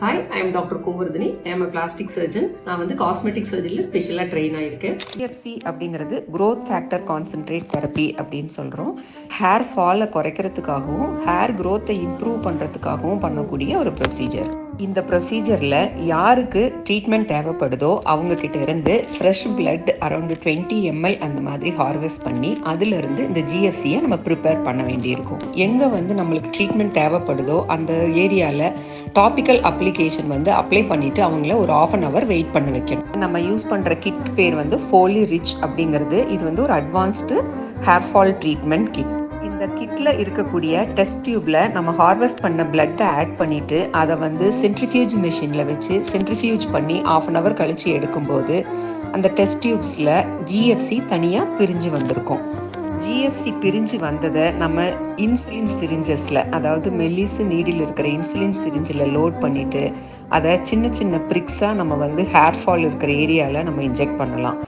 Hi I am doctor Govardhini I am plastic surgeon நான் வந்து cosmetic சர்ஜரியில் ஸ்பெஷலாக ட்ரெயின் ஆயிருக்கேன். டிஎஃப்சி அப்படிங்கிறது க்ரோத் ஃபேக்டர் கான்சென்ட்ரேட் தெரப்பி அப்படின்னு சொல்கிறோம் ஹேர் ஃபாலை குறைக்கிறதுக்காகவும் ஹேர் க்ரோத்தை இம்ப்ரூவ் பண்ணுறதுக்காகவும் பண்ணக்கூடிய ஒரு ப்ரொசீஜர் இந்த ப்ரொசீஜரில் யாருக்கு ட்ரீட்மெண்ட் தேவைப்படுதோ அவங்கக்கிட்ட இருந்து fresh blood around twenty ML அந்த மாதிரி ஹார்வெஸ்ட் பண்ணி அதிலிருந்து இந்த ஜிஎஃப்சியை நம்ம ப்ரிப்பேர் பண்ண வேண்டியிருக்கும். எங்கே வந்து நம்மளுக்கு ட்ரீட்மெண்ட் தேவைப்படுதோ அந்த ஏரியாவில் டாபிக்கல் அப்ளிகேஷன் வந்து அப்ளை பண்ணிட்டு அவங்கள ஒரு ஆஃப் அன் ஹவர் வெயிட் பண்ண வைக்கணும். நம்ம யூஸ் பண்ணுற கிட் பேர் வந்து ஃபோலி ரிச் அப்படிங்கிறது. இது வந்து ஒரு advanced hair fall treatment kit இந்த கிட்டில் இருக்கக்கூடிய டெஸ்ட் டியூப்பில் நம்ம ஹார்வெஸ்ட் பண்ண பிளட்டை ஆட் பண்ணிவிட்டு அதை வந்து சென்ட்ரிஃபியூஜ் மிஷினில் வச்சு சென்ட்ரிஃபியூஜ் பண்ணி ஆஃப் அன் ஹவர் கழிச்சு எடுக்கும்போது அந்த டெஸ்ட் டியூப்ஸில் ஜிஎஃப்சி தனியாக பிரிஞ்சு வந்திருக்கும். ஜிஎஃப்சி பிரிஞ்சு வந்ததை நம்ம இன்சுலின் சிரிஞ்சஸில் அதாவது மெல்லிசு நீடில் இருக்கிற இன்சுலின் சிரிஞ்சில் லோட் பண்ணிவிட்டு அதை சின்ன சின்ன ப்ரிக்ஸாக நம்ம வந்து ஹேர் ஃபால் இருக்கிற ஏரியாவில் நம்ம இன்ஜெக்ட் பண்ணலாம்.